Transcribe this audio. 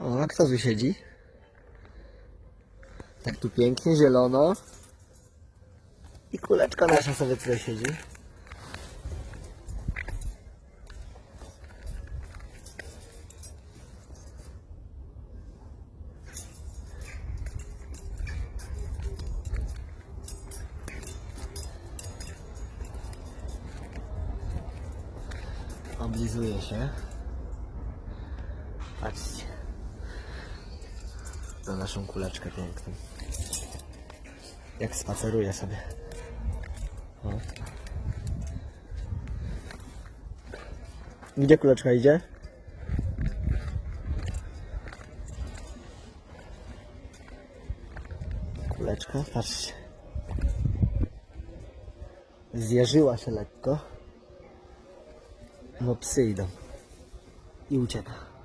O, a kto tu siedzi? Tak tu pięknie, zielono. I kuleczka nasza sobie tutaj siedzi. Oblizuje się. Patrzcie. Na naszą kuleczkę piękną. Jak spaceruje sobie. O. Gdzie kuleczka idzie? Kuleczka, patrzcie. Zjeżyła się lekko. No psy idą. I ucieka.